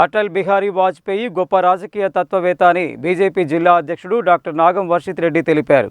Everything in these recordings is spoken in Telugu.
అటల్ బిహారీ వాజ్పేయి గొప్ప రాజకీయ తత్వవేత్త అని బీజేపీ జిల్లా అధ్యక్షుడు డాక్టర్ నాగం వర్షిత్ రెడ్డి తెలిపారు.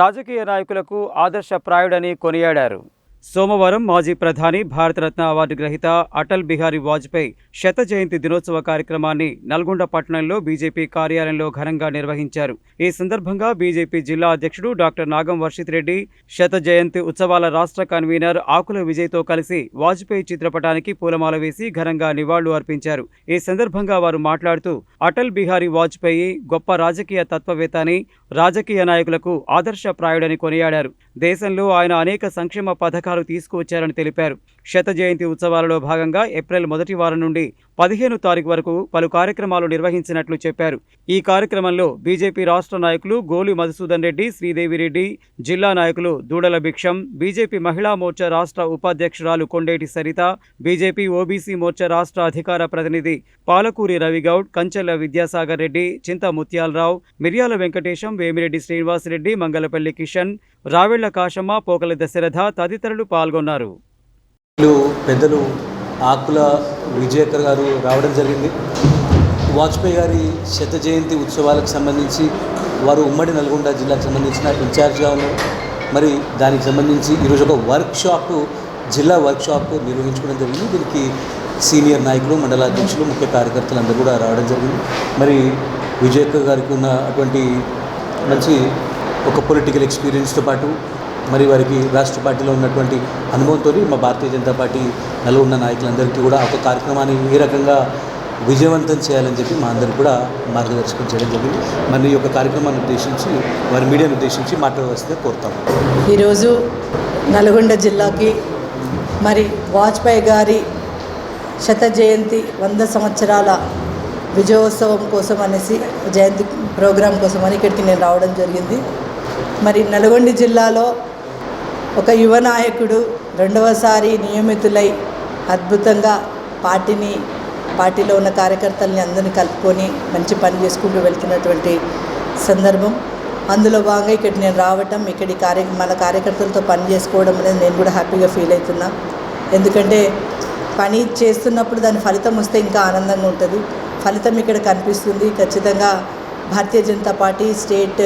రాజకీయ నాయకులకు ఆదర్శప్రాయుడని కొనియాడారు. సోమవారం మాజీ ప్రధాని భారతరత్న అవార్డు గ్రహీత అటల్ బిహారీ వాజ్పేయి శత జయంతి దినోత్సవ కార్యక్రమాన్ని నల్గొండ పట్టణంలో బీజేపీ కార్యాలయంలో ఘనంగా నిర్వహించారు. ఈ సందర్భంగా బీజేపీ జిల్లా అధ్యక్షుడు డాక్టర్ నాగం వర్షిత్ రెడ్డి శత జయంతి ఉత్సవాల రాష్ట్ర కన్వీనర్ ఆకుల విజయ్తో కలిసి వాజ్పేయి చిత్రపటానికి పూలమాల వేసి ఘనంగా నివాళులు అర్పించారు. ఈ సందర్భంగా వారు మాట్లాడుతూ అటల్ బిహారీ వాజ్పేయి గొప్ప రాజకీయ తత్వవేత్త అని రాజకీయ నాయకులకు ఆదర్శప్రాయుడని కొనియాడారు. దేశంలో ఆయన అనేక సంక్షేమ పథకాలు తీసుకువచ్చారని తెలిపారు. శత జయంతి ఉత్సవాలలో భాగంగా ఏప్రిల్ మొదటి వారం నుండి పదిహేను తారీఖు వరకు పలు కార్యక్రమాలు నిర్వహించినట్లు చెప్పారు. ఈ కార్యక్రమంలో బీజేపీ రాష్ట్ర నాయకులు గోలి మధుసూదన్ రెడ్డి శ్రీదేవి రెడ్డి జిల్లా నాయకులు దూడల భిక్షం బీజేపీ మహిళా మోర్చా రాష్ట్ర ఉపాధ్యక్షురాలు కొండేటి సరిత బీజేపీ ఓబీసీ మోర్చా రాష్ట్ర అధికార ప్రతినిధి పాలకూరి రవిగౌడ్ కంచెల విద్యాసాగర్ రెడ్డి చింత ముత్యాలరావు మిర్యాల వెంకటేశం వేమిరెడ్డి శ్రీనివాసరెడ్డి మంగళపల్లి కిషన్ రావెళ్ళ కాశమ్మ పోకల దశరథ తదితరులు పాల్గొన్నారు. వీళ్ళు పెద్దలు ఆకుల విజయకర్ గారు రావడం జరిగింది. వాజ్పేయి గారి శత జయంతి ఉత్సవాలకు సంబంధించి వారు ఉమ్మడి నల్గొండ జిల్లాకు సంబంధించిన ఇన్ఛార్జ్గా ఉన్నారు. మరి దానికి సంబంధించి ఈరోజు ఒక వర్క్ షాప్ జిల్లా వర్క్ షాప్ నిర్వహించుకోవడం జరిగింది. దీనికి సీనియర్ నాయకులు మండల అధ్యక్షులు ముఖ్య కార్యకర్తలు అందరూ కూడా రావడం జరిగింది. మరి విజయకర్ గారికి ఉన్న అటువంటి మంచి ఒక పొలిటికల్ ఎక్స్పీరియన్స్తో పాటు మరి వారికి రాష్ట్ర పార్టీలో ఉన్నటువంటి అనుభవంతో మా భారతీయ జనతా పార్టీ నల్గొండ నాయకులందరికీ కూడా ఒక కార్యక్రమాన్ని ఏ రకంగా విజయవంతం చేయాలని చెప్పి మా అందరికి కూడా మార్గదర్శకం చేయడం జరిగింది. మరి ఈ యొక్క కార్యక్రమాన్ని ఉద్దేశించి వారి మీడియాను ఉద్దేశించి మాట్లాడవలసిందే కోరుతాము ఈరోజు నల్గొండ జిల్లాకి మరి వాజ్పేయి గారి శత జయంతి వంద సంవత్సరాల విజయోత్సవం కోసం అనేసి జయంతి ప్రోగ్రాం కోసం అని ఇక్కడికి నేను రావడం జరిగింది. మరి నల్గొండ జిల్లాలో ఒక యువ నాయకుడు రెండవసారి నియమితులై అద్భుతంగా పార్టీని పార్టీలో ఉన్న కార్యకర్తల్ని అందరినీ కలుపుకొని మంచి పని చేసుకుంటూ వెళ్తున్నటువంటి సందర్భం. అందులో భాగంగా ఇక్కడ నేను రావటం ఇక్కడి కార్య మన కార్యకర్తలతో పని చేసుకోవడం అనేది నేను కూడా హ్యాపీగా ఫీల్ అవుతున్నా. ఎందుకంటే పని చేస్తున్నప్పుడు దాని ఫలితం వస్తే ఇంకా ఆనందంగా ఉంటుంది. ఫలితం ఇక్కడ కనిపిస్తుంది. ఖచ్చితంగా భారతీయ జనతా పార్టీ స్టేట్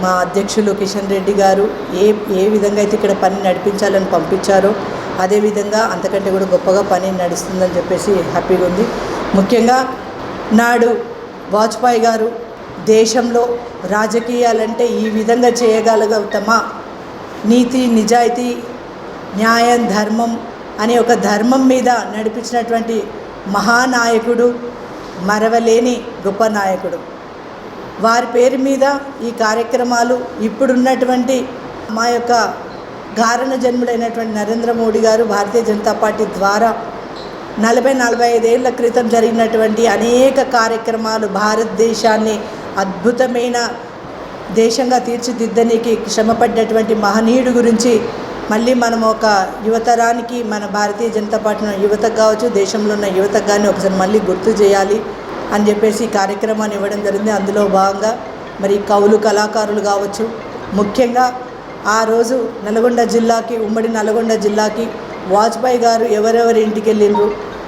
మా అధ్యక్షులు కిషన్ రెడ్డి గారు ఏ ఏ విధంగా అయితే ఇక్కడ పని నడిపించాలని పంపించారో అదేవిధంగా అంతకంటే కూడా గొప్పగా పని నడుస్తుందని చెప్పేసి హ్యాపీగా ఉంది. ముఖ్యంగా నాడు వాజ్పేయి గారు దేశంలో రాజకీయాలంటే ఈ విధంగా చేయగలుగుతామా? నీతి నిజాయితీ న్యాయం ధర్మం అనే ఒక ధర్మం మీద నడిపించినటువంటి మహానాయకుడు మరవలేని గొప్ప నాయకుడు. వారి పేరు మీద ఈ కార్యక్రమాలు ఇప్పుడున్నటువంటి మా యొక్క గారణ జన్ముడైనటువంటి నరేంద్ర మోడీ గారు భారతీయ జనతా పార్టీ ద్వారా నలభై నలభై ఐదేళ్ళ క్రితం జరిగినటువంటి అనేక కార్యక్రమాలు భారతదేశాన్ని అద్భుతమైన దేశంగా తీర్చిదిద్దనికి శ్రమపడ్డటువంటి మహనీయుడు గురించి మళ్ళీ మనం ఒక యువతరానికి మన భారతీయ జనతా పార్టీ యువతకు కావచ్చు దేశంలో ఉన్న యువతకు కానీ ఒకసారి మళ్ళీ గుర్తు చేయాలి. అని చెప్పేసి కార్యక్రమాన్ని ఇవ్వడం జరిగింది. అందులో భాగంగా మరి కవులు కళాకారులు కావచ్చు. ముఖ్యంగా ఆ రోజు నల్గొండ జిల్లాకి ఉమ్మడి నల్గొండ జిల్లాకి వాజ్పేయి గారు ఎవరెవరి ఇంటికి వెళ్ళిండ్రు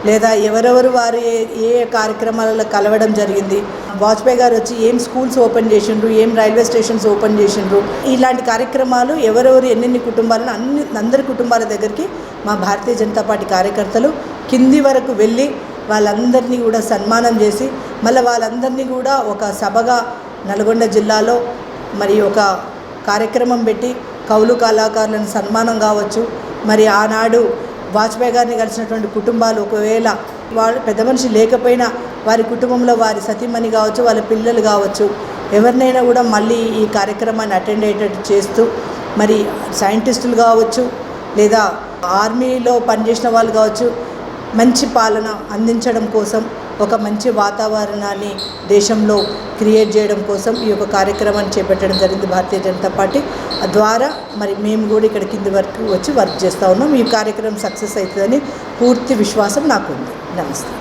లేదా ఎవరెవరు వారు ఏ ఏ కార్యక్రమాలలో కలవడం జరిగింది. వాజ్పేయి గారు వచ్చి ఏం స్కూల్స్ ఓపెన్ చేసిండ్రు ఏం రైల్వే స్టేషన్స్ ఓపెన్ చేసిండ్రు ఇలాంటి కార్యక్రమాలు ఎవరెవరు ఎన్నెన్ని కుటుంబాలను అన్ని అందరి కుటుంబాల దగ్గరికి మా భారతీయ జనతా పార్టీ కార్యకర్తలు కింది వరకు వెళ్ళి వాళ్ళందరినీ కూడా సన్మానం చేసి మళ్ళీ వాళ్ళందరినీ కూడా ఒక సభగా నల్గొండ జిల్లాలో మరి ఒక కార్యక్రమం పెట్టి కౌలు కళాకారులను సన్మానం కావచ్చు. మరి ఆనాడు వాజ్పేయి గారిని కలిసినటువంటి కుటుంబాలు ఒకవేళ వాళ్ళు పెద్ద మనిషి లేకపోయినా వారి కుటుంబంలో వారి సతీమణి కావచ్చు వాళ్ళ పిల్లలు కావచ్చు ఎవరినైనా కూడా మళ్ళీ ఈ కార్యక్రమాన్ని అటెండ్ అయ్యేటట్టు చేస్తూ మరి సైంటిస్టులు కావచ్చు లేదా ఆర్మీలో పనిచేసిన వాళ్ళు కావచ్చు మంచి పాలన అందించడం కోసం ఒక మంచి వాతావరణాన్ని దేశంలో క్రియేట్ చేయడం కోసం ఈ యొక్క కార్యక్రమాన్ని చేపట్టడం జరిగింది భారతీయ జనతా పార్టీ. ద్వారా మరి మేము కూడా ఇక్కడ కింది వరకు వచ్చి వర్క్ చేస్తూ ఉన్నాం. ఈ కార్యక్రమం సక్సెస్ అవుతుందని పూర్తి విశ్వాసం నాకు ఉంది. నమస్తే.